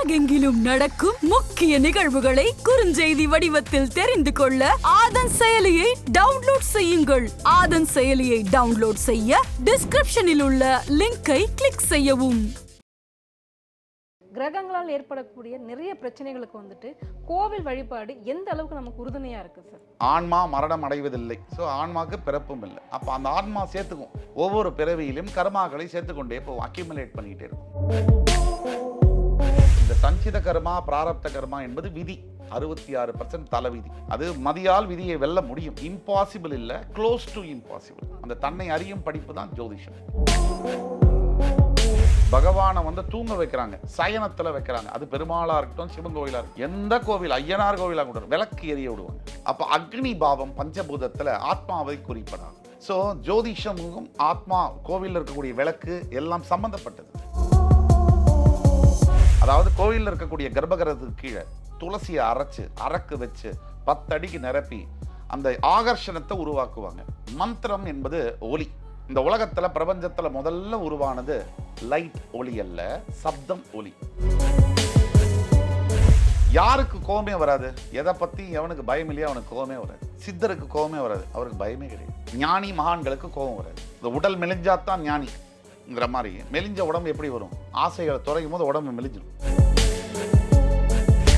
உலகெங்கிலும் நடக்கும் முக்கிய நிகழ்வுகளை குறுஞ்செய்தி வடிவத்தில் தெரிந்து கொள்ள ஆதன் செயலியை டவுன்லோட் செய்யுங்கள். ஆதன் செயலியை டவுன்லோட் செய்ய டிஸ்கிரிப்ஷனில் உள்ள லிங்கை கிளிக் செய்யவும். கிரகங்களால் ஏற்படக்கூடிய நிறைய பிரச்சனைகளுக்கு வந்துட்டு கோவில் வழிபாடு எந்த அளவுக்கு நமக்கு உறுதுணையா இருக்கு சார் ஆன்மா மரணம் அடைவதில்லை. ஸோ ஆன்மாக்கு பிறப்பும் இல்லை. அப்போ அந்த ஆன்மா சேர்த்துக்கும். ஒவ்வொரு பிறவியிலும் கர்மாக்களை சேர்த்துக்கொண்டே போகும் அக்யூமுலேட் பண்ணிக்கிட்டே இருக்கும். சஞ்சித கர்மா பிராரப்த கர்மா என்பது விதி. அறுபத்தி ஆறு பர்சன்ட் தலைவிதி அது மதியால் விதியை வெல்ல முடியும். இம்பாசிபிள் இல்லை க்ளோஸ் டு இம்பாசிபிள் அந்த தன்னை அறியும் படிப்பு தான் ஜோதிஷம். பகவானை வந்து தூங்க வைக்கிறாங்க. சயனத்தில் வைக்கிறாங்க. அது பெருமாளாக இருக்கட்டும் சிவன் கோவிலாக இருக்கட்டும். எந்த கோவில் ஐயனார் கோவிலாக கூட விளக்கு எரிய விடுவாங்க. அப்போ அக்னி பாவம் பஞ்சபூதத்தில் ஆத்மாவை குறிப்பதாகும். ஸோ ஜோதிஷமும் ஆத்மா கோவிலில் இருக்கக்கூடிய விளக்கு எல்லாம் சம்மந்தப்பட்டது அதாவது கோவிலில் இருக்கக்கூடிய கர்ப்பகிரகத்துக்கு கீழே துளசியை அரைச்சு அரக்கு வச்சு பத்தடிக்கு நிரப்பி அந்த ஆகர்ஷணத்தை உருவாக்குவாங்க. மந்திரம் என்பது ஒலி. இந்த உலகத்துல பிரபஞ்சத்துல முதல்ல உருவானது லைட் ஒலி அல்ல சப்தம் ஒலி. யாருக்கு கோபமே வராது? எதை பற்றி எவனுக்கு பயம் இல்லையா அவனுக்கு கோவமே வராது. சித்தருக்கு கோபமே வராது. அவருக்கு பயமே கிடையாது. ஞானி மகான்களுக்கு கோபம் வராது. இந்த உடல் மெலிஞ்சாத்தான் ஞானி. ஞானிங்கிற மாதிரி. மெலிஞ்ச உடம்பு எப்படி வரும்? ஆசைகளை துறையும் போது உடம்பு மெலிஞ்சிடும்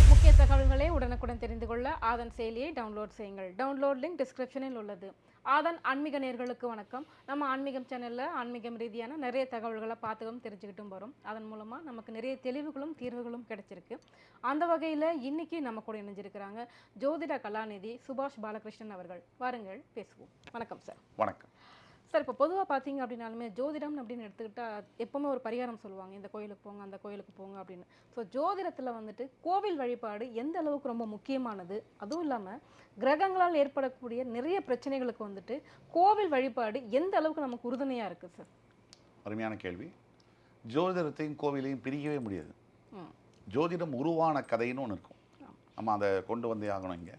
முக்கிய தகவல்களை உடனுக்குடன் தெரிந்து கொள்ள ஆதன் செயலியை டவுன்லோட் செய்யுங்கள். டவுன்லோட் லிங்க் டிஸ்கிரிப்ஷனில் உள்ளது. ஆதன் ஆன்மீக நேயர்களுக்கு வணக்கம். நம்ம ஆன்மீகம் சேனல்ல ஆன்மீகம் ரீதியான நிறைய தகவல்களை பார்த்துக்கும் தெரிஞ்சுக்கிட்டும் வரோம். அதன் மூலமா நமக்கு நிறைய தெளிவுகளும் தீர்வுகளும் கிடைச்சிருக்கு. அந்த வகையில இன்னைக்கு நம்ம கூட இணைஞ்சிருக்கிறாங்க ஜோதிட கலாநிதி சுபாஷ் பாலகிருஷ்ணன் அவர்கள். வாருங்கள் பேசுவோம். வணக்கம் சார். வணக்கம். சார் இப்போ பொதுவாக பார்த்தீங்க அப்படின்னாலுமே ஜோதிடம் அப்படின்னு எடுத்துக்கிட்டா எப்பவுமே ஒரு பரிகாரம் சொல்லுவாங்க. இந்த கோயிலுக்கு போங்க அந்த கோயிலுக்கு போங்க அப்படின்னு. ஸோ ஜோதிடத்தில் வந்துட்டு கோவில் வழிபாடு எந்த அளவுக்கு ரொம்ப முக்கியமானது? அதுவும் இல்லாமல் கிரகங்களால் ஏற்படக்கூடிய நிறைய பிரச்சனைகளுக்கு வந்துட்டு கோவில் வழிபாடு எந்த அளவுக்கு நமக்கு உறுதுணையாக இருக்குது சார்? அருமையான கேள்வி. ஜோதிடத்தையும் கோவிலையும் பிரிக்கவே முடியாது. ம். ஜோதிடம் உருவான கதைன்னு ஒன்று இருக்கும். நம்ம அதை கொண்டு வந்தே ஆகணும் இங்கே.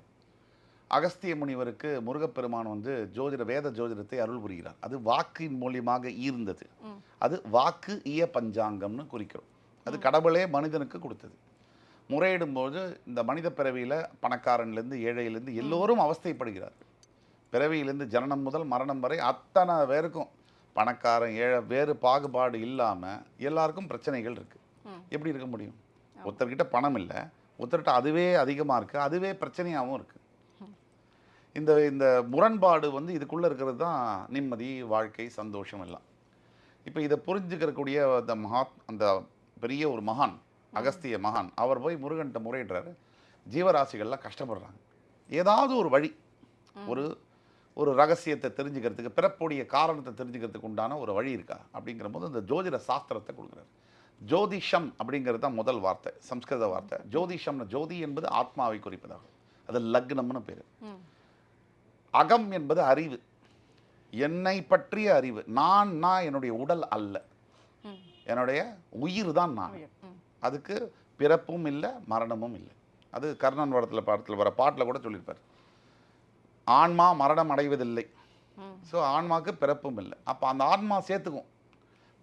அகஸ்திய முனிவருக்கு முருகப்பெருமான் வந்து ஜோதிட வேத ஜோதிடத்தை அருள் புரிகிறார். அது வாக்கின் மூலியமாக ஈர்ந்தது. அது வாக்கு இய பஞ்சாங்கம்னு குறிக்கிறோம். அது கடவுளே மனிதனுக்கு கொடுத்தது. முறையிடும்போது இந்த மனித பிறவியில் பணக்காரன்லேருந்து ஏழையிலேருந்து எல்லோரும் அவஸ்தைப்படுகிறார்கள் பிறவியிலேருந்து ஜனனம் முதல் மரணம் வரை அத்தனை பேருக்கும் பணக்காரன் ஏழை வேறு பாகுபாடு இல்லாமல் எல்லாருக்கும் பிரச்சனைகள் இருக்குது. எப்படி இருக்க முடியும்? ஒருத்தர்கிட்ட பணம் இல்லை. ஒருத்தர்கிட்ட அதுவே அதிகமாக இருக்குது அதுவே பிரச்சனையாகவும் இருக்குது இந்த இந்த முரண்பாடு வந்து இதுக்குள்ளே இருக்கிறது தான் நிம்மதி வாழ்க்கை சந்தோஷம் எல்லாம். இப்போ இதை புரிஞ்சுக்கிறக்கூடிய அந்த மகா அந்த பெரிய ஒரு மகான் அகஸ்திய மகான் அவர் போய் முருகன்கிட்ட முறையிடுறாரு. ஜீவராசிகள்லாம் கஷ்டப்படுறாங்க. ஏதாவது ஒரு வழி ஒரு ஒரு ரகசியத்தை தெரிஞ்சுக்கிறதுக்கு பிறப்புடைய காரணத்தை தெரிஞ்சுக்கிறதுக்கு உண்டான ஒரு வழி இருக்கா? அப்படிங்கிற போது இந்த ஜோதிட சாஸ்திரத்தை கொடுக்குறாரு. ஜோதிஷம் அப்படிங்கிறது தான் முதல் வார்த்தை சம்ஸ்கிருத வார்த்தை. ஜோதிஷம்னு ஜோதி என்பது ஆத்மாவை குறிப்பதாகும். அது லக்னம்னு பேர். அகம் என்பது அறிவு. என்னை பற்றிய அறிவு. நான் நான் என்னுடைய உடல் அல்ல. என்னுடைய உயிர் தான் நான். அதுக்கு பிறப்பும் இல்லை மரணமும் இல்லை. அது கர்ணன் படத்தில் படத்தில் வர பாட்டில் கூட சொல்லியிருப்பார். ஆன்மா மரணம் அடைவதில்லை. ஸோ ஆன்மாவுக்கு பிறப்பும் இல்லை. அப்போ அந்த ஆன்மா சேர்த்துக்கும்.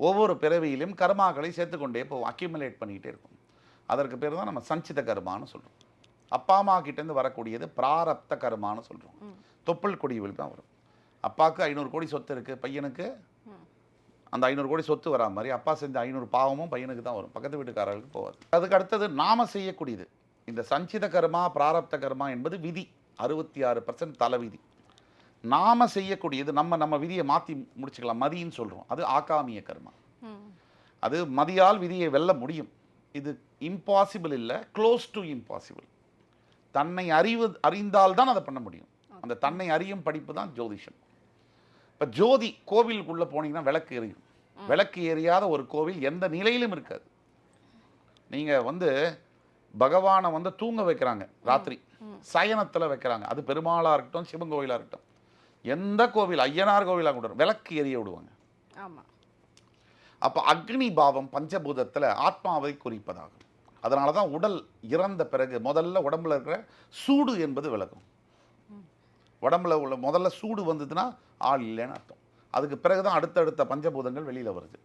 ஒவ்வொரு பிறவியிலும் கர்மாக்களை சேர்த்துக்கொண்டே போகும் அக்யூமுலேட் பண்ணிக்கிட்டே இருக்கும். அதற்கு பேர் தான் நம்ம சஞ்சித கர்மான்னு சொல்கிறோம் அப்பா அம்மா கிட்டேருந்து வரக்கூடியது பிராரப்த கர்மான்னு சொல்கிறோம். தொப்புள் கொடிவில் தான் வரும் அப்பாவுக்கு ஐநூறு கோடி சொத்து இருக்குது பையனுக்கு. அந்த ஐநூறு கோடி சொத்து வரா மாதிரி அப்பா செஞ்ச ஐநூறு பாவமும் பையனுக்கு தான் வரும். பக்கத்து வீட்டுக்காரர்களுக்கு போகாது. அதுக்கு அடுத்தது நாம செய்யக்கூடியது. இந்த சஞ்சித கர்மா பிராரப்த கர்மா என்பது விதி. அறுபத்தி ஆறு பர்சன்ட் தலைவிதி நாம செய்யக்கூடியது நம்ம நம்ம விதியை மாற்றி முடிச்சுக்கலாம். மதின்னு சொல்கிறோம் அது ஆகாமிய கர்மா. அது மதியால் விதியை வெல்ல முடியும். இது இம்பாசிபிள் இல்லை க்ளோஸ் டு இம்பாசிபிள் தன்னை அறிவு அறிந்தால்தான் அதை பண்ண முடியும். அந்த தன்னை அறியும் படிப்பு தான் ஜோதிஷம். இப்போ ஜோதி கோவிலுக்குள்ளே போனீங்கன்னா விளக்கு எரியும். விளக்கு எரியாத ஒரு கோவில் எந்த நிலையிலும் இருக்காது. நீங்கள் வந்து பகவானை வந்து தூங்க வைக்கிறாங்க ராத்திரி. சயனத்தில் வைக்கிறாங்க. அது பெருமாளாக இருக்கட்டும் சிவன் கோவிலாக இருக்கட்டும். எந்த கோவில் ஐயனார் கோவிலாக கூட விளக்கு எரிய விடுவாங்க. அப்போ அக்னி பாவம் பஞ்சபூதத்தில் ஆத்மாவை குறிப்பதாகும். அதனால தான் உடல் இறந்த பிறகு முதல்ல உடம்புல இருக்கிற சூடு என்பது விலகும். உடம்புல உள்ள முதல்ல சூடு வந்ததுன்னா ஆள் இல்லைன்னு அர்த்தம். அதுக்கு பிறகு தான் அடுத்தடுத்த பஞ்சபூதங்கள் வெளியில் வருது.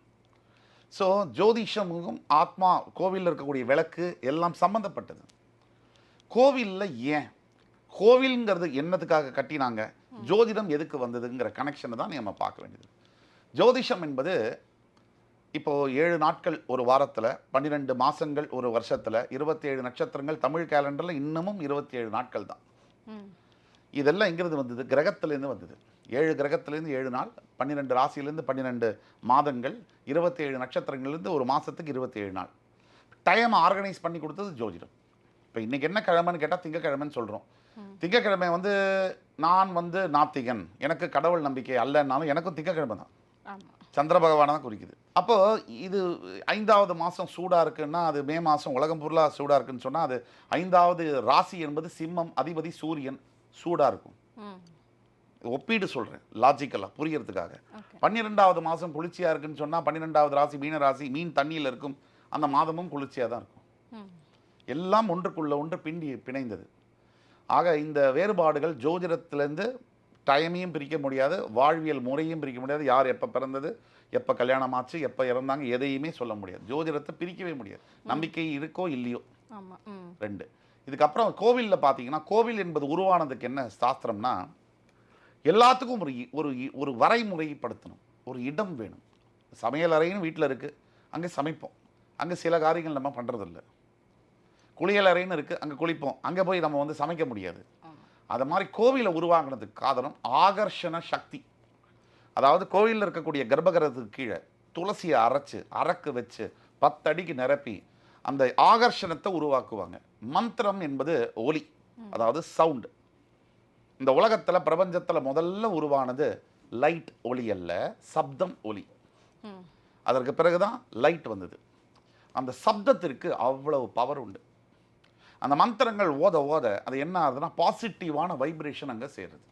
ஸோ ஜோதிஷமும் ஆத்மா கோவிலில் இருக்கக்கூடிய விளக்கு எல்லாம் சம்மந்தப்பட்டது கோவிலில் ஏன்? கோவில்ங்கிறது என்னத்துக்காக கட்டினாங்க? ஜோதிடம் எதுக்கு வந்ததுங்கிற கனெக்ஷனை தான் நம்ம பார்க்க வேண்டியது. ஜோதிஷம் என்பது இப்போ ஏழு நாட்கள் ஒரு வாரத்தில் பன்னிரெண்டு மாசங்கள் ஒரு வருஷத்தில் இருபத்தேழு நட்சத்திரங்கள் தமிழ் கேலண்டரில் இன்னமும் இருபத்தேழு நாட்கள் தான். இதெல்லாம் எங்கிருந்து வந்தது. கிரகத்திலேருந்து வந்தது. ஏழு கிரகத்திலேருந்து ஏழு நாள் பன்னிரெண்டு ராசியிலேருந்து பன்னிரெண்டு மாதங்கள் இருபத்தேழு நட்சத்திரங்கள்லேருந்து ஒரு மாதத்துக்கு இருபத்தேழு நாள். டைம் ஆர்கனைஸ் பண்ணி கொடுத்தது ஜோதிடம். இப்போ இன்றைக்கி என்ன கிழமைன்னு கேட்டால் திங்கக்கிழமைன்னு சொல்கிறோம் திங்கக்கிழமை வந்து நான் வந்து நாத்திகன். எனக்கு கடவுள் நம்பிக்கை அல்லன்னாலும் எனக்கும் திங்கக்கிழமை தான். சந்திர பகவானை தான் குறிக்குது. அப்போ இது ஐந்தாவது மாதம் சூடாக இருக்குன்னா அது மே மாதம் உலகம் ஃபுல்லாக சூடாக இருக்குன்னு சொன்னால் அது ஐந்தாவது ராசி என்பது சிம்மம் அதிபதி சூரியன் சூடாக இருக்கும். ஒப்பீடு சொல்கிறேன் லாஜிக்கலாக புரியறதுக்காக. பன்னிரெண்டாவது மாதம் குளிர்ச்சியாக இருக்குன்னு சொன்னால் பன்னிரெண்டாவது ராசி மீன ராசி மீன் தண்ணியில் இருக்கும். அந்த மாதமும் குளிர்ச்சியாக தான் இருக்கும். எல்லாம் ஒன்றுக்குள்ள ஒன்று பிண்டி பிணைந்தது. ஆக இந்த வேறுபாடுகள் ஜோதிடத்திலேருந்து டைமையும் பிரிக்க முடியாது வாழ்வியல் முறையும் பிரிக்க முடியாது. யார் எப்போ பிறந்தது எப்போ கல்யாணம் ஆச்சு எப்போ இறந்தாங்க எதையுமே சொல்ல முடியாது. ஜோதிடத்தை பிரிக்கவே முடியாது. நம்பிக்கை இருக்கோ இல்லையோ. ரெண்டு. இதுக்கப்புறம் கோவிலில் பார்த்தீங்கன்னா கோவில் என்பது உருவானதுக்கு என்ன சாஸ்திரம்னா எல்லாத்துக்கும் ஒரு ஒரு ஒரு வரைமுறைப்படுத்தணும். ஒரு இடம் வேணும். சமையல் அறைன்னு வீட்டில் இருக்குது அங்கே சமைப்போம். அங்கே சில காரியங்கள் நம்ம பண்ணுறதில்ல குளியல் அறைன்னு இருக்குது அங்கே குளிப்போம். அங்கே போய் நம்ம வந்து சமைக்க முடியாது. அது மாதிரி கோவிலை உருவாக்குனதுக்கு காரணம் ஆகர்ஷண சக்தி. அதாவது கோவிலில் இருக்கக்கூடிய கர்ப்பகிரகத்துக்கு கீழே துளசியை அரைச்சு அரக்கு வச்சு பத்தடிக்கு நிரப்பி அந்த ஆகர்ஷணத்தை உருவாக்குவாங்க. மந்திரம் என்பது ஒலி அதாவது சவுண்ட் இந்த உலகத்தில் பிரபஞ்சத்தில் முதல்ல உருவானது லைட் ஒலி அல்ல சப்தம் ஒலி. அதற்கு பிறகு தான் லைட் வந்தது. அந்த சப்தத்திற்கு அவ்வளவு பவர் உண்டு. அந்த மந்திரங்கள் ஓத ஓத அது என்ன ஆகுதுன்னா பாசிட்டிவான வைப்ரேஷன் அங்கே சேருது.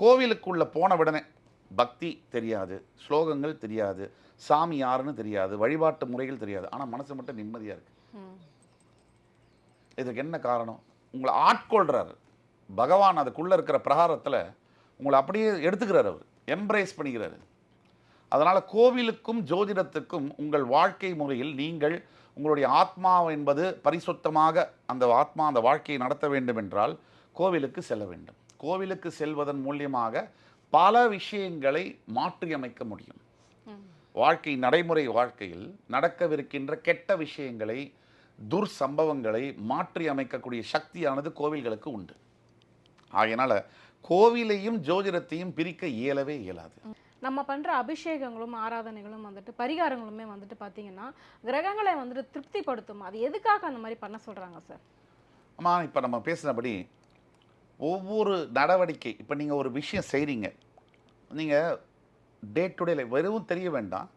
கோவிலுக்குள்ளே போன உடனே பக்தி தெரியாது ஸ்லோகங்கள் தெரியாது சாமி யாருன்னு தெரியாது வழிபாட்டு முறைகள் தெரியாது. ஆனால் மனசு மட்டும் நிம்மதியாக இருக்கு. ம் இதுக்கு என்ன காரணம்? உங்களை ஆட்கொள்கிறாரு பகவான் அதுக்குள்ளே இருக்கிற பிரகாரத்தில் உங்களை அப்படியே எடுத்துக்கிறார் அவர். எம்ப்ரேஸ் பண்ணிக்கிறாரு. அதனால் கோவிலுக்கும் ஜோதிடத்துக்கும் உங்கள் வாழ்க்கை முறையில் நீங்கள் உங்களுடைய ஆத்மா என்பது பரிசுத்தமாக அந்த ஆத்மா அந்த வாழ்க்கையை நடத்த வேண்டும் என்றால் கோவிலுக்கு செல்ல வேண்டும். கோவிலுக்கு செல்வதன் மூலியமாக பல விஷயங்களை மாற்றியமைக்க முடியும். வாழ்க்கை நடைமுறை வாழ்க்கையில் நடக்கவிருக்கின்ற கெட்ட விஷயங்களை துர்சம்பவங்களை மாற்றி அமைக்கக்கூடிய சக்தியானது கோவில்களுக்கு உண்டு. ஆகையினால கோவிலையும் ஜோதிடத்தையும் பிரிக்க இயலவே இயலாது. நம்ம பண்ணுற அபிஷேகங்களும் ஆராதனைகளும் வந்துட்டு பரிகாரங்களுமே வந்துட்டு பார்த்தீங்கன்னா கிரகங்களை வந்துட்டு திருப்திப்படுத்தும். அது எதுக்காக அந்த மாதிரி பண்ண சொல்கிறாங்க சார்? அம்மா இப்போ நம்ம பேசினபடி ஒவ்வொரு நடவடிக்கை இப்போ நீங்கள் ஒரு விஷயம் செய்கிறீங்க நீங்கள் டே டு டே வெறும் தெரிய வேண்டாம்.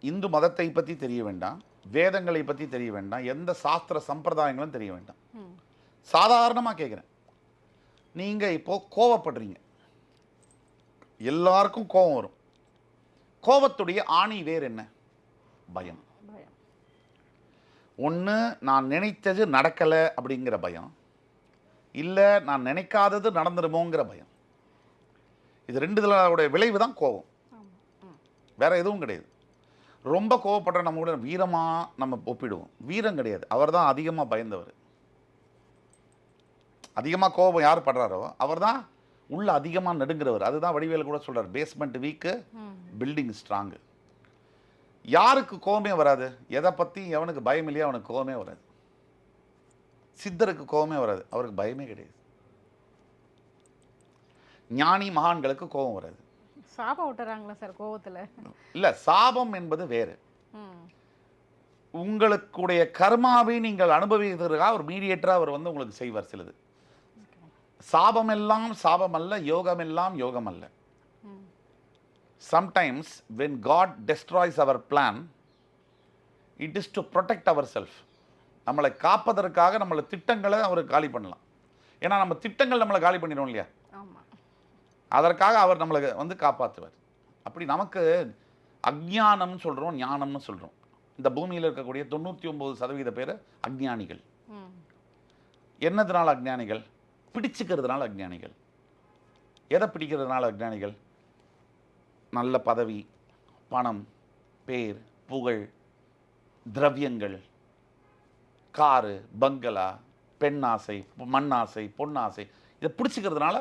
இந்து மதத்தை பற்றி தெரிய வேண்டாம். வேதங்களை பற்றி தெரிய வேண்டாம். எந்த சாஸ்திர சம்பிரதாயங்களும் தெரிய வேண்டாம். சாதாரணமாக கேட்குறேன் நீங்கள் இப்போ கோவப்படுறீங்க. எல்லாருக்கும் கோபம் வரும். கோபத்துடைய ஆணி வேர் என்ன? பயம். பயம். ஒன்று நான் நினைத்தது நடக்கலை அப்படிங்கிற பயம். இல்லை நான் நினைக்காதது நடந்துருமோங்கிற பயம். இது ரெண்டு இதோடைய விளைவு தான் கோபம். வேறு வேற எதுவும் கிடையாது. ரொம்ப கோவப்படுற நம்ம கூட வீரமாக நம்ம ஒப்பிடுவோம். வீரம் கிடையாது. அவர் தான் அதிகமாக பயந்தவர். அதிகமாக கோபம் யார் படுறாரோ அவர் தான் உள்ள அதிகமாக நடுங்கிறவர். அதுதான் வடிவேலு கூட சொல்றார். பேஸ்மெண்ட் வீக்கு பில்டிங் ஸ்ட்ராங்கு யாருக்கு கோபமே வராது? எதை பற்றி எவனுக்கு பயம் இல்லையோ அவனுக்கு கோபமே வராது. சித்தருக்கு கோபமே வராது. அவருக்கு பயமே கிடையாது. ஞானி மகான்களுக்கு கோபம் வராது. சாபம் விட்டுறாங்களா சார் கோவத்தில் இல்லை சாபம் என்பது வேறு. உங்களுக்குடைய கர்மாவை நீங்கள் அனுபவிக்கிறதுக்காக ஒரு மீடியேட்டராக அவர் வந்து உங்களுக்கு செய்வார் சிலது. சாபமெல்லாம் சாபம் அல்ல யோகமெல்லாம் யோகம் அல்ல sometimes when god destroys our plan it is to protect our self நம்மளை காப்பதற்காக நம்மளை திட்டங்களை அவர் காலி பண்ணலாம். ஏன்னா நம்ம திட்டங்கள் நம்மளை காலி பண்ணிடும் இல்லையா? அதற்காக அவர் நம்மளை வந்து காப்பாற்றுவார். அப்படி நமக்கு அஜ்ஞானம்னு சொல்கிறோம் ஞானம்னு சொல்கிறோம் இந்த பூமியில் இருக்கக்கூடிய தொண்ணூற்றி ஒம்பது சதவீத பேர் அஜ்ஞானிகள் ம். என்னதுனால அஜ்ஞானிகள் பிடிச்சுக்கிறதுனால அஜ்ஞானிகள் எதை பிடிக்கிறதுனால அஜ்ஞானிகள் நல்ல பதவி பணம் பேர் புகழ் திரவியங்கள். காரு பங்களா பெண்ணாசை மண்ணாசை பொன்னாசை இதை பிடிச்சிக்கிறதுனால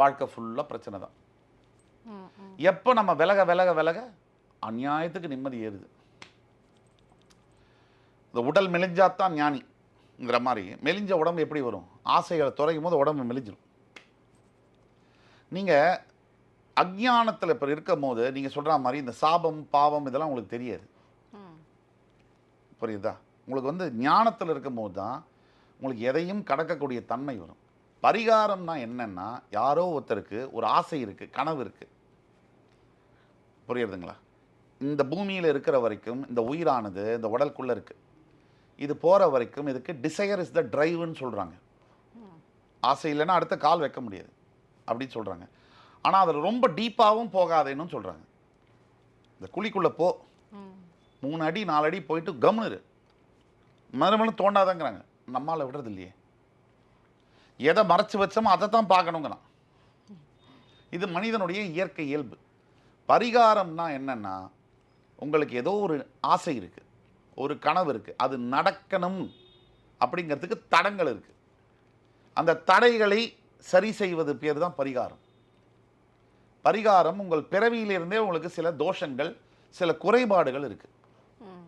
வாழ்க்கை ஃபுல்லாக பிரச்சனை தான். எப்போ நம்ம விலக விலக விலக? அநியாயத்துக்கு நிம்மதி ஏறுது. இந்த உடல் மெலிஞ்சாத்தான் ஞானிங்கிற மாதிரி மெலிஞ்ச உடம்பு எப்படி வரும்? ஆசைகளை துறையும் போது உடம்பு மெலிஞ்சிடும் நீங்கள் அஜ்ஞானத்தில் இப்போ இருக்கும் போது நீங்கள் சொல்கிற மாதிரி இந்த சாபம் பாவம் இதெல்லாம் உங்களுக்கு தெரியாது. புரியுதா? உங்களுக்கு வந்து ஞானத்தில் இருக்கும்போது தான் உங்களுக்கு எதையும் கடக்கக்கூடிய தன்மை வரும். பரிகாரம்னா என்னன்னா யாரோ ஒருத்தருக்கு ஒரு ஆசை இருக்குது கனவு இருக்குது புரியுதுங்களா இந்த பூமியில் இருக்கிற வரைக்கும் இந்த உயிரானது இந்த உடலுக்குள்ளே இருக்குது இது போகிற வரைக்கும் இதுக்கு டிசையர் இஸ் த டிரைவ்னு சொல்கிறாங்க ஆசை இல்லைன்னா அடுத்த கால் வைக்க முடியாது அப்படின்னு சொல்கிறாங்க ஆனால் அதில் ரொம்ப டீப்பாகவும் போகாதேன்னு சொல்கிறாங்க இந்த குழிக்குள்ளே போ. மூணு அடி நாலு அடி போயிட்டு கம்னு மறுபடியும் தோண்டாதங்கிறாங்க தோண்டாதாங்கிறாங்க விடுறது இல்லையே எதை மறைச்சு வச்சோமோ அதை தான் பார்க்கணுங்கிறான் இது மனிதனுடைய இயற்கை இயல்பு. பரிகாரம்னா என்னன்னா உங்களுக்கு ஏதோ ஒரு ஆசை இருக்குது ஒரு கனவு இருக்குது அது நடக்கணும் அப்படிங்கிறதுக்கு தடங்கள் இருக்குது அந்த தடைகளை சரி செய்வது பேர் தான் பரிகாரம். பரிகாரம் உங்கள் பிறவியிலிருந்தே உங்களுக்கு சில தோஷங்கள் சில குறைபாடுகள் இருக்குது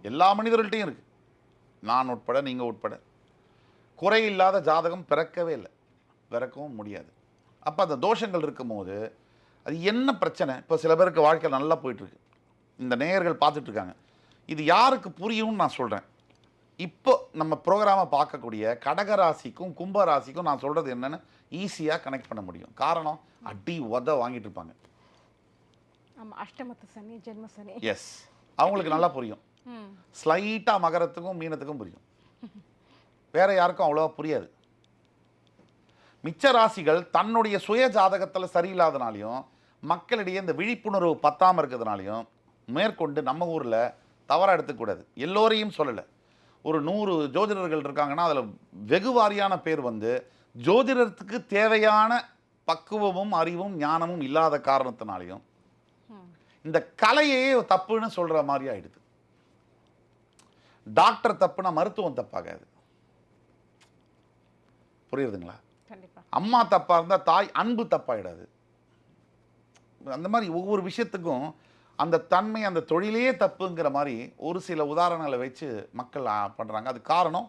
எல்லா மனிதர்கள்ட்டையும் இருக்கு. நான் உட்பட நீங்கள் உட்பட. குறை இல்லாத ஜாதகம் பிறக்கவே இல்லை. பிறக்கவும் முடியாது. அப்போ அந்த தோஷங்கள் இருக்கும்போது அது என்ன பிரச்சனை? இப்போ சில பேருக்கு வாழ்க்கை நல்லா போயிட்டுருக்கு. இந்த நேயர்கள் பார்த்துட்டு இருக்காங்க இது யாருக்கு புரியும்னு நான் சொல்கிறேன் இப்போ நம்ம ப்ரோக்ராமை பார்க்கக்கூடிய கடகராசிக்கும் கும்பராசிக்கும் நான் சொல்கிறது என்னன்னு ஈஸியாக கனெக்ட் பண்ண முடியும். காரணம் அடி உத வாங்கிட்டு இருப்பாங்க ஆமா அஷ்டமத்து சனி ஜென்ம சனி. எஸ் அவங்களுக்கு நல்லா புரியும். ஸ்லைட்டாக மகரத்துக்கும் மீனத்துக்கும் புரியும். வேற யாருக்கும் அவ்வளோவா புரியாது. மிச்ச ராசிகள் தன்னுடைய சுய ஜாதகத்தில் சரியில்லாதனாலையும் மக்களிடையே இந்த விழிப்புணர்வு பத்தாமல் இருக்கிறதுனாலையும் மேற்கொண்டு நம்ம ஊரில் தவறாக எடுத்துக்கூடாது எல்லோரையும் சொல்லலை. ஒரு நூறு ஜோதிடர்கள் இருக்காங்கன்னா அதில் வெகு வாரியான பேர் வந்து ஜோதிடத்துக்கு தேவையான பக்குவமும் அறிவும் ஞானமும் இல்லாத காரணத்தினாலையும் இந்த கலையே தப்புன்னு சொல்கிற மாதிரி ஆயிடுது. டாக்டர் தப்புனா மருத்துவம் தப்பாகாது. புரியுதுங்களா? அம்மா தப்பாக இருந்தால் தாய் அன்பு தப்பாயிடாது. அந்த மாதிரி ஒவ்வொரு விஷயத்துக்கும் அந்த தன்மை அந்த தொழிலே தப்புங்கிற மாதிரி ஒரு சில உதாரணங்களை வச்சு மக்கள் பண்ணுறாங்க அது காரணம்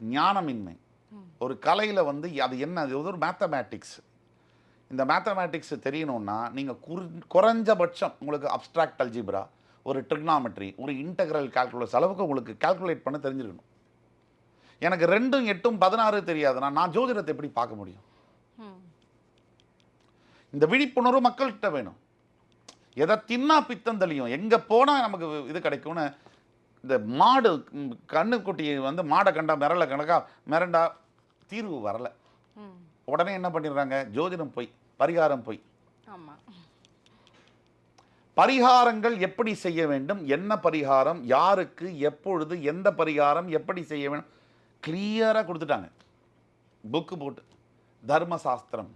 ஞானமின்மை. ஒரு கலையில் வந்து அது என்ன? அது ஒரு மேத்தமேட்டிக்ஸ் இந்த மேத்தமேட்டிக்ஸ் தெரியணும்னா நீங்கள் குறு குறைஞ்சபட்சம் உங்களுக்கு அப்ஸ்ட்ராக்ட் அல்ஜிப்ரா ஒரு ட்ரிக்னாமெட்ரி ஒரு இன்டெக்ரல் கால்குலஸ் அளவுக்கு உங்களுக்கு கால்குலேட் பண்ண தெரிஞ்சிருக்கணும். எனக்கு ரெண்டும் எட்டும் பதினாறு தெரியாதுன்னா நான் ஜோதிடத்தை எப்படி பார்க்க முடியும்? இந்த விழிப்புணர்வு மக்கள்கிட்ட வேணும். எதை தின்னா பித்தம் தெளியும். எங்கே போனால் நமக்கு இது கிடைக்கும்னு இந்த மாடு கண்ணுக்குட்டி வந்து மாடை கண்டா மிரள கணக்கா மிரண்டா தீர்வு வரல. உடனே என்ன பண்ணிடுறாங்க? ஜோதிடம் போய் பரிகாரம் போய். பரிகாரங்கள் எப்படி செய்ய வேண்டும்? என்ன பரிகாரம்? யாருக்கு? எப்பொழுது? எந்த பரிகாரம்? எப்படி செய்ய வேண்டும்? கிளியராக கொடுத்துட்டாங்க. புக்கு போட்டு. தர்மசாஸ்திரம்.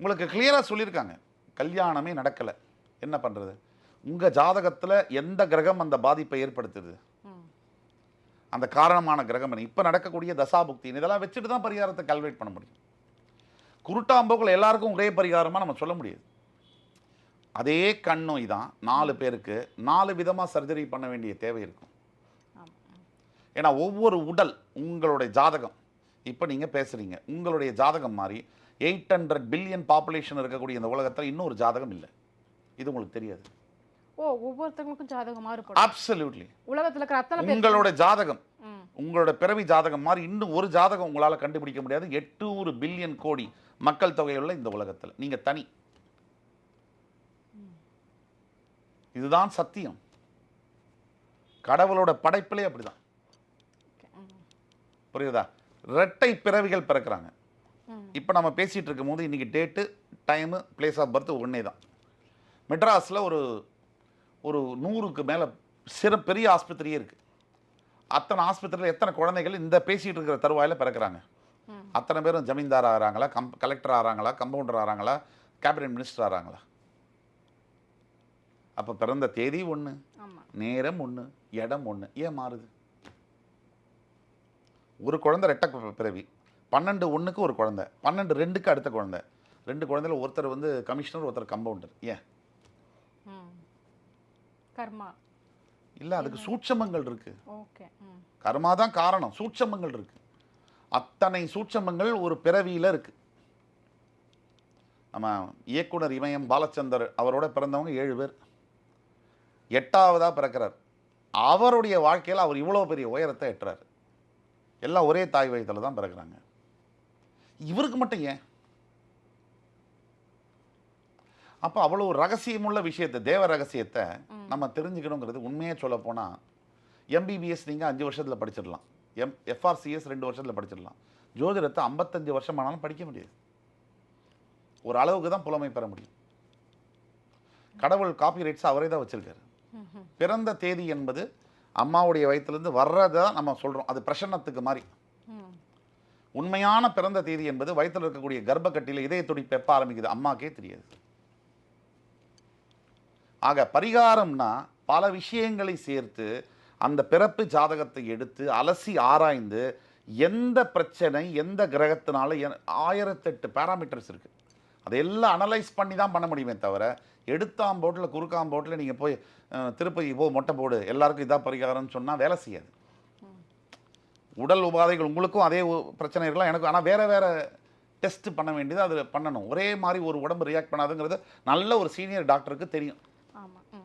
உங்களுக்கு கிளியராக சொல்லியிருக்காங்க. கல்யாணமே நடக்கலை. என்ன பண்ணுறது உங்கள் ஜாதகத்தில் எந்த கிரகம் அந்த பாதிப்பை ஏற்படுத்துது? அந்த காரணமான கிரகம் என்ன? இப்போ நடக்கக்கூடிய தசாபுக்தி இதெல்லாம் வச்சுட்டு தான் பரிகாரத்தை கால்குலேட் பண்ண முடியும். குருட்டாம்போக்கில் எல்லாருக்கும் ஒரே பரிகாரமாக நம்ம சொல்ல முடியாது. அதே கண் நோய் தான் நாலு பேருக்கு நாலு விதமாக சர்ஜரி பண்ண வேண்டிய தேவை இருக்கும். ஏன்னா ஒவ்வொரு உடல் உங்களுடைய ஜாதகம். இப்போ நீங்கள் பேசுகிறீங்க உங்களுடைய ஜாதகம் மாதிரி எயிட் ஹண்ட்ரட் பில்லியன் பாப்புலேஷன் இருக்கக்கூடிய இந்த உலகத்தில் இன்னொரு ஜாதகம் இல்லை. இது உங்களுக்கு தெரியாது. ஓ ஒவ்வொருத்தவங்களுக்கும் ஜாதகம் மாறுபடும். அப்சல்யூட்லி உலகத்துல இருக்கிற அத்தனை உங்களோட ஜாதகம் உங்களோட பிறவி ஜாதகம் மாதிரி இன்னும் ஒரு ஜாதகம் உங்களால் கண்டுபிடிக்க முடியாது. எட்டுநூறு பில்லியன் கோடி மக்கள் தொகையுள்ள இந்த உலகத்தில். நீங்கள் தனி. இதுதான் சத்தியம். கடவுளோட படைப்பிலே அப்படிதான். புரியுதா? இரட்டை பிறவிகள் பிறக்கிறாங்க. இப்போ நம்ம பேசிகிட்டு இருக்கும்போது இன்றைக்கி date time place of birth ஒன்றே தான் மெட்ராஸில் ஒரு ஒரு நூறுக்கு மேலே சிற பெரிய ஆஸ்பத்திரியே இருக்குது அத்தனை ஆஸ்பத்திரியில் எத்தனை குழந்தைகள் இந்த பேசிகிட்டு இருக்கிற தருவாயில் பிறக்கிறாங்க. அத்தனை பேரும் ஜமீன்தார் ஆகிறாங்களா கம் கலெக்டர் ஆகிறாங்களா கம்பவுண்டர் ஆகிறாங்களா கேபினட் மினிஸ்டர் ஆகிறாங்களா அப்போ பிறந்த தேதி ஒன்று நேரம் ஒன்று இடம் ஒன்று ஏன் மாறுது? ஒரு குழந்தை ரெட்டை பிறவி. பன்னெண்டு ஒன்றுக்கு ஒரு குழந்தை. பன்னெண்டு ரெண்டுக்கு அடுத்த குழந்தை. ரெண்டு குழந்தையில ஒருத்தர் வந்து கமிஷனர் ஒருத்தர் கம்பவுண்டர். ஏன்? கர்மா. இல்லை அதுக்கு சூட்சமங்கள் இருக்கு. கர்மா தான் காரணம். சூட்சமங்கள் இருக்கு. அத்தனை சூட்சமங்கள் ஒரு பிறவியில இருக்கு. நம்ம இயக்குனர் இமயம் பாலச்சந்தர் அவரோட பிறந்தவங்க ஏழு பேர். எட்டாவதா பிறக்கிறார். அவருடைய வாழ்க்கையில் அவர் இவ்வளோ பெரிய உயரத்தை எட்டுறார். எல்லாம் ஒரே தாய் வயத்தில் தான் பிறக்கிறாங்க. இவருக்கு மட்டும் ஏன்? அப்போ அவ்வளோ ரகசியமுள்ள விஷயத்தை தேவ ரகசியத்தை நம்ம தெரிஞ்சுக்கணுங்கிறது உண்மையே சொல்ல போனால் எம்பிபிஎஸ் நீங்கள் அஞ்சு வருஷத்தில் படிச்சிடலாம். எம் எஃப்ஆர்சிஎஸ் ரெண்டு வருஷத்தில் படிச்சிடலாம். ஜோதிடத்தை ஐம்பத்தஞ்சு வருஷம் ஆனாலும் படிக்க முடியாது. ஒரு அளவுக்கு தான் புலமை பெற முடியும். கடவுள் காப்பி ரைட்ஸ் அவரே தான் வச்சிருக்காரு. பிறந்த தேதி என்பது அம்மாவுடைய வயிற்றுலேருந்து வர்றதை நம்ம சொல்கிறோம் அது பிரசன்னத்துக்கு மாதிரி உண்மையான பிறந்த தேதி என்பது வயிற்றில் இருக்கக்கூடிய கர்ப்பக்கட்டியில் இதய துடி பெப்ப ஆரம்பிக்குது. அம்மாக்கே தெரியாது. ஆக பரிகாரம்னா பல விஷயங்களை சேர்த்து அந்த பிறப்பு ஜாதகத்தை எடுத்து அலசி ஆராய்ந்து எந்த பிரச்சனை எந்த கிரகத்தினால எ- ஆயிரத்தெட்டு பேராமீட்டர்ஸ் இருக்கு. அதையெல்லாம் அனலைஸ் பண்ணி தான் பண்ண முடியுமே தவிர எடுத்தாம் போட்டில் குறுக்காம் போட்டில் நீங்கள் போய் திருப்பதி போ மொட்டை போடு எல்லாருக்கும் இதான் பரிகாரம்னு சொன்னால் வேலை செய்யாது. உடல் உபாதைகள் உங்களுக்கும் அதே பிரச்சனை இருக்கலாம். எனக்கும் ஆனால் வேற வேற டெஸ்ட் பண்ண வேண்டியது அது பண்ணணும். ஒரே மாதிரி ஒரு உடம்பு ரியாக்ட் பண்ணாதுங்கிறது நல்ல ஒரு சீனியர் டாக்டருக்கு தெரியும். ஆமா.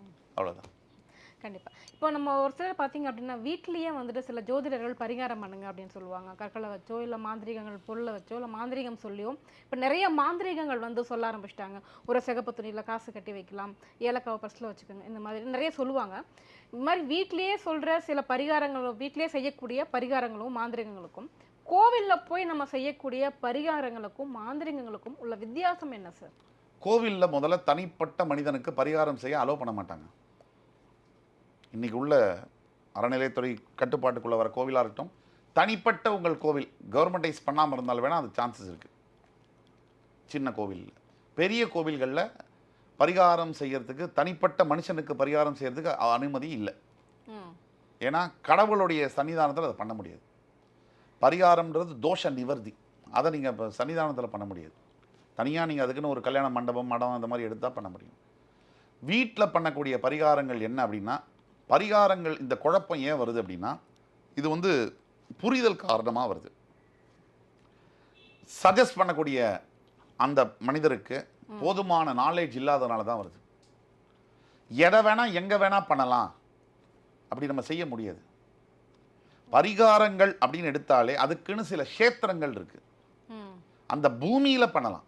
கண்டிப்பாக இப்போ நம்ம ஒரு சிலர் பார்த்தீங்க அப்படின்னா வீட்லேயே வந்துட்டு சில ஜோதிடர்கள் பரிகாரம் பண்ணுங்க அப்படின்னு சொல்லுவாங்க. கற்களை வச்சோ இல்லை மாந்திரிகங்கள் பொருளை வச்சோ இல்லை மாந்திரிகம் சொல்லியோ இப்போ நிறைய மாந்திரிகங்கள் வந்து சொல்ல ஆரம்பிச்சிட்டாங்க. ஒரு சிகப்பு துணியில் காசு கட்டி வைக்கலாம் ஏலக்காவை பர்ஸில் வச்சுக்கோங்க இந்த மாதிரி நிறைய சொல்லுவாங்க. இந்த மாதிரி வீட்லேயே சொல்கிற சில பரிகாரங்களும் வீட்லேயே செய்யக்கூடிய பரிகாரங்களும் மாந்திரிகங்களுக்கும் கோவில்ல போய் நம்ம செய்யக்கூடிய பரிகாரங்களுக்கும் மாந்திரிகங்களுக்கும் உள்ள வித்தியாசம் என்ன சார் கோவிலில் முதல்ல தனிப்பட்ட மனிதனுக்கு பரிகாரம் செய்ய அலோவ் பண்ண மாட்டாங்க. இன்னைக்கு உள்ள அறநிலையத்துறை கட்டுப்பாட்டுக்குள்ள வர கோவிலாக இருக்கட்டும் தனிப்பட்ட உங்கள் கோவில் கவர்மெண்டைஸ் பண்ணாமல் இருந்தாலும் வேணால் அது சான்சஸ் இருக்குது சின்ன கோவில் பெரிய கோவில்களில் பரிகாரம் செய்யறதுக்கு தனிப்பட்ட மனுஷனுக்கு பரிகாரம் செய்யறதுக்கு அ- அனுமதி இல்லை. ஏன்னா கடவுளுடைய சன்னிதானத்தில் அதை பண்ண முடியாது. பரிகாரம்ன்றது தோஷ நிவர்த்தி. அதை நீங்கள் இப்போ சன்னிதானத்தில் பண்ண முடியாது. தனியாக நீங்கள் அதுக்குன்னு ஒரு கல்யாண மண்டபம் மடம் அந்த மாதிரி எடுத்தால் பண்ண முடியும். வீட்டில் பண்ணக்கூடிய பரிகாரங்கள் என்ன அப்படின்னா பரிகாரங்கள் இந்த குழப்பம் ஏன் வருது அப்படின்னா இது வந்து புரிதல் காரணமாக வருது. சஜஸ்ட் பண்ணக்கூடிய அந்த மனிதருக்கு போதுமான நாலேஜ் இல்லாதனால தான் வருது. எதை வேணா எங்கே வேணா பண்ணலாம். அப்படி நம்ம செய்ய முடியாது. பரிகாரங்கள் அப்படின்னு எடுத்தாலே அதுக்குன்னு சில க்ஷேத்திரங்கள் இருக்கு. ம். அந்த பூமியில பண்ணலாம்.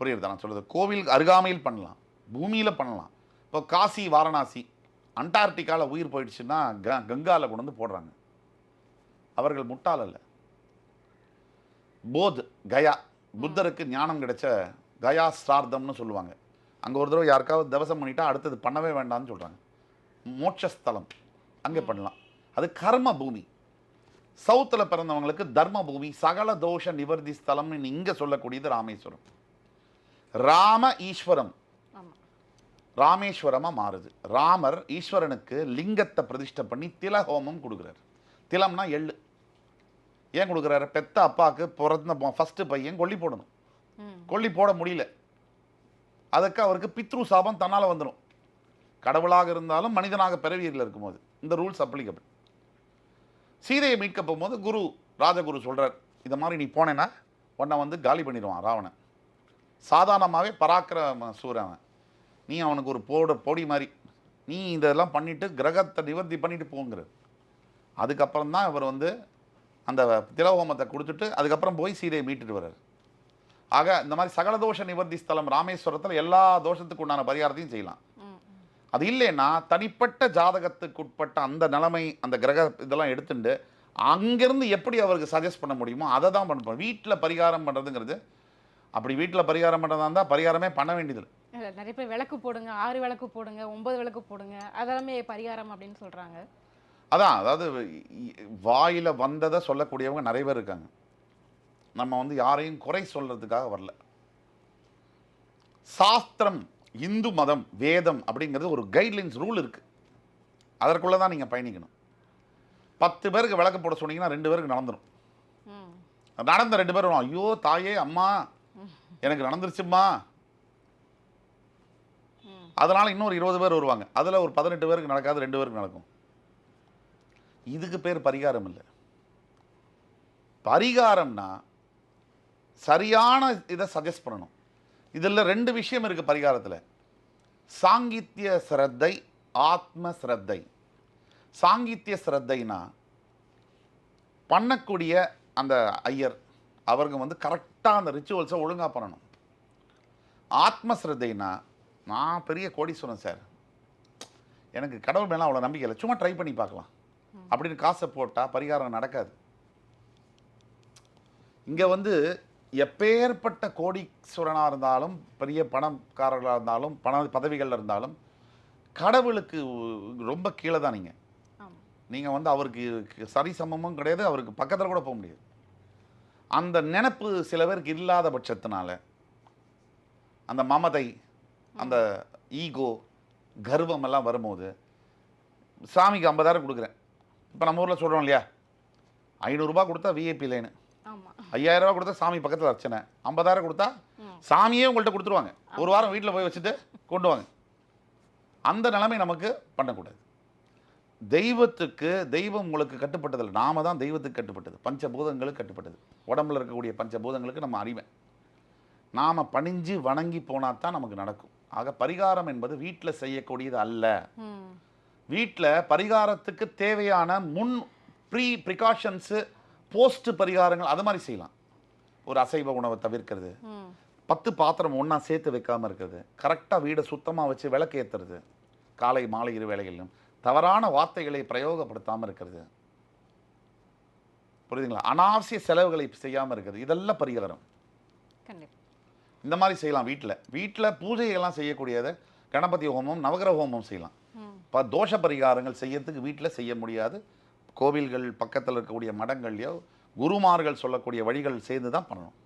புரியுறதா நான் சொல்றது கோவில் அருகாமையில் பண்ணலாம். பூமியில பண்ணலாம். இப்போ காசி வாரணாசி அண்டார்டிகால உயிர் போயிடுச்சுன்னா க கங்கால கொண்டு வந்து போடுறாங்க. அவர்கள் முட்டாள் அல்ல. போத் கயா புத்தருக்கு ஞானம் கிடைச்ச கயா ஸ்ரார்த்தம்னு சொல்லுவாங்க. அங்கே ஒரு தடவை யாருக்காவது தவசம் பண்ணிட்டா அடுத்தது பண்ணவே வேண்டாம்னு சொல்கிறாங்க மோட்சஸ்தலம். அங்கே பண்ணலாம். அது கர்ம பூமி. சவுத்தில் பிறந்தவங்களுக்கு தர்ம பூமி சகல தோஷ நிவர்த்தி ஸ்தலம்னு இங்கே சொல்லக்கூடியது ராமேஸ்வரம். ராம ஈஸ்வரம். ஆமா ராமேஸ்வரமா மாறுது. ராமர் ஈஸ்வரனுக்கு லிங்கத்தை பிரதிஷ்டை பண்ணி திலஹோமம் கொடுக்குறாரு. திலம்னா எள்ளு. ஏன் கொடுக்குறாரு? பெத்த அப்பாவுக்கு பிறந்த ஃபர்ஸ்ட் பையன் கொல்லி போடணும். கொல்லி போட முடியல. அதுக்கு அவருக்கு பித்ரு சாபம் தன்னால் வந்துடும் கடவுளாக இருந்தாலும் மனிதனாக பிறவியில் இருக்கும்போது. இந்த ரூல்ஸ் அப்ளிகபிள் சீதையை மீட்க போகும்போது குரு ராஜகுரு சொல்றார் இந்த மாதிரி நீ போனேன்னா உன்னை வந்து காலி பண்ணிடுவான் ராவணன். சாதாரணமாகவே பராக்கிரம சூரன் நீ அவனுக்கு ஒரு போட பொடி மாதிரி. நீ இதெல்லாம் பண்ணிவிட்டு கிரகத்தை நிவர்த்தி பண்ணிவிட்டு போங்கிற அதுக்கப்புறம் தான் இவர் வந்து அந்த திலஹோமத்தை கொடுத்துட்டு அதுக்கப்புறம் போய் சீதையை மீட்டுட்டு வர்றார். ஆக இந்த மாதிரி சகல தோஷ நிவர்த்தி ஸ்தலம் ராமேஸ்வரத்தில் எல்லா தோஷத்துக்கு உண்டான பரிகாரத்தையும் செய்யலாம். அது இல்லைன்னா தனிப்பட்ட ஜாதகத்துக்குட்பட்ட அந்த நிலைமை அந்த கிரக இதெல்லாம் எடுத்துட்டு அங்கேருந்து எப்படி அவருக்கு சஜஸ்ட் பண்ண முடியுமோ அதை தான் பண்ணுறோம் வீட்டில் பரிகாரம் பண்ணுறதுங்கிறது அப்படி வீட்டில் பரிகாரம் பண்ணுறதா இருந்தால் பரிகாரமே பண்ண வேண்டியதில்லை. நிறைய பேர் விளக்கு போடுங்க ஆறு விளக்கு போடுங்க ஒன்பது விளக்கு போடுங்க அதெல்லாமே பரிகாரம் அப்படின்னு சொல்றாங்க. அதான் அதாவது வாயில் வந்ததை சொல்லக்கூடியவங்க நிறைய பேர் இருக்காங்க. நம்ம வந்து யாரையும் குறை சொல்றதுக்காக வரல. சாஸ்திரம் இந்து மதம் வேதம் அப்படிங்கிறது ஒரு கைட்லைன்ஸ் ரூல் இருக்கு. அதற்குள்ளே தான் நீங்கள் பயணிக்கணும். பத்து பேருக்கு விளக்கு போட சொன்னீங்கன்னா ரெண்டு பேருக்கு நடந்துடும் நடந்த ரெண்டு பேரும் ஐயோ தாயே அம்மா எனக்கு நடந்துருச்சும்மா. அதனால் இன்னொரு இருபது பேர் வருவாங்க. அதில் ஒரு பதினெட்டு பேருக்கு நடக்காது ரெண்டு பேருக்கு நடக்கும். இதுக்கு பேர் பரிகாரம் இல்லை. பரிகாரம்னா சரியான இதை சஜஸ்ட் பண்ணணும். இதில் ரெண்டு விஷயம் இருக்குது பரிகாரத்தில். சாங்கித்ய சிரத்தை ஆத்ம சிரத்தை. சாங்கித்ய சிரத்தைனா பண்ணக்கூடிய அந்த ஐயர் அவருங்க வந்து கரெக்டாக அந்த ரிச்சுவல்ஸை ஒழுங்காக பண்ணணும். ஆத்ம சிரத்தைனா நான் பெரிய கோடீஸ்வரன் சார். எனக்கு கடவுள் மேலே அவ்வளோ நம்பிக்கை இல்லை. சும்மா ட்ரை பண்ணி பார்க்கலாம். அப்படின்னு காசை போட்டால் பரிகாரம் நடக்காது. இங்கே வந்து எப்பேற்பட்ட கோடீஸ்வரனாக இருந்தாலும் பெரிய பணக்காரர்களாக இருந்தாலும் பண பதவிகளில் இருந்தாலும் கடவுளுக்கு ரொம்ப கீழே தான் நீங்கள் நீங்கள் வந்து அவருக்கு சரி சமமும் கிடையாது அவருக்கு பக்கத்தில் கூட போக முடியாது. அந்த நினப்பு சில பேருக்கு இல்லாத பட்சத்தினால அந்த மமதை அந்த ஈகோ கர்வம் எல்லாம் வரும்போது சாமிக்கு ஐம்பதாயிரம் கொடுக்குறேன். இப்போ நம்ம ஊரில் சொல்கிறோம் இல்லையா? ஐநூறுரூபா கொடுத்தா விஐபி லைனு ஆமாம் ஐயாயிரம் ரூபா கொடுத்தா சாமி பக்கத்தில் அர்ச்சனை. ஐம்பதாயிரம் கொடுத்தா. சாமியே உங்கள்கிட்ட கொடுத்துருவாங்க. ஒரு வாரம் வீட்டில் போய் வச்சுட்டு கொண்டு வாங்க. அந்த நிலைமை நமக்கு பண்ணக்கூடாது. தெய்வத்துக்கு தெய்வம் உங்களுக்கு கட்டுப்பட்டதில்லை நாம தான் தெய்வத்துக்கு கட்டுப்பட்டது. பஞ்சபூதங்களுக்கு கட்டுப்பட்டது. உடம்புல இருக்கக்கூடிய பஞ்சபூதங்களுக்கு நம்ம அறிவை. நாம் பணிஞ்சு வணங்கி போனால் தான் நமக்கு நடக்கும். ஆக பரிகாரம் என்பது வீட்டில் செய்யக்கூடியது அல்ல. வீட்டில் பரிகாரத்துக்கு தேவையான முன் ப்ரீ ப்ரிகாஷன்ஸு போஸ்ட் பரிகாரங்கள் அது மாதிரி செய்யலாம். ஒரு அசைவ உணவை தவிர்க்கிறது. பத்து பாத்திரம் ஒன்றா சேர்த்து வைக்காமல் இருக்கிறது. கரெக்டாக வீடை சுத்தமாக வச்சு விளக்கு ஏற்றுறது காலை மாலை இரு வேளைகளிலும். தவறான வார்த்தைகளை பிரயோகப்படுத்தாமல் இருக்கிறது. புரியுதுங்களா? அனாவசிய செலவுகளை செய்யாமல் இருக்கிறது. இதெல்லாம் பரிகாரம். கண்டிப்பாக இந்த மாதிரி செய்யலாம் வீட்டில். வீட்டில் பூஜைகள்லாம் செய்யக்கூடியதை கணபதி ஹோமம் நவகிரக ஹோமம் செய்யலாம். இப்போ தோஷ பரிகாரங்கள் செய்யறதுக்கு வீட்டில் செய்ய முடியாது. கோவில்கள் பக்கத்தில் இருக்கக்கூடிய மடங்கள்லையோ குருமார்கள் சொல்லக்கூடிய வழிகள் சேர்ந்து தான் பண்ணணும்.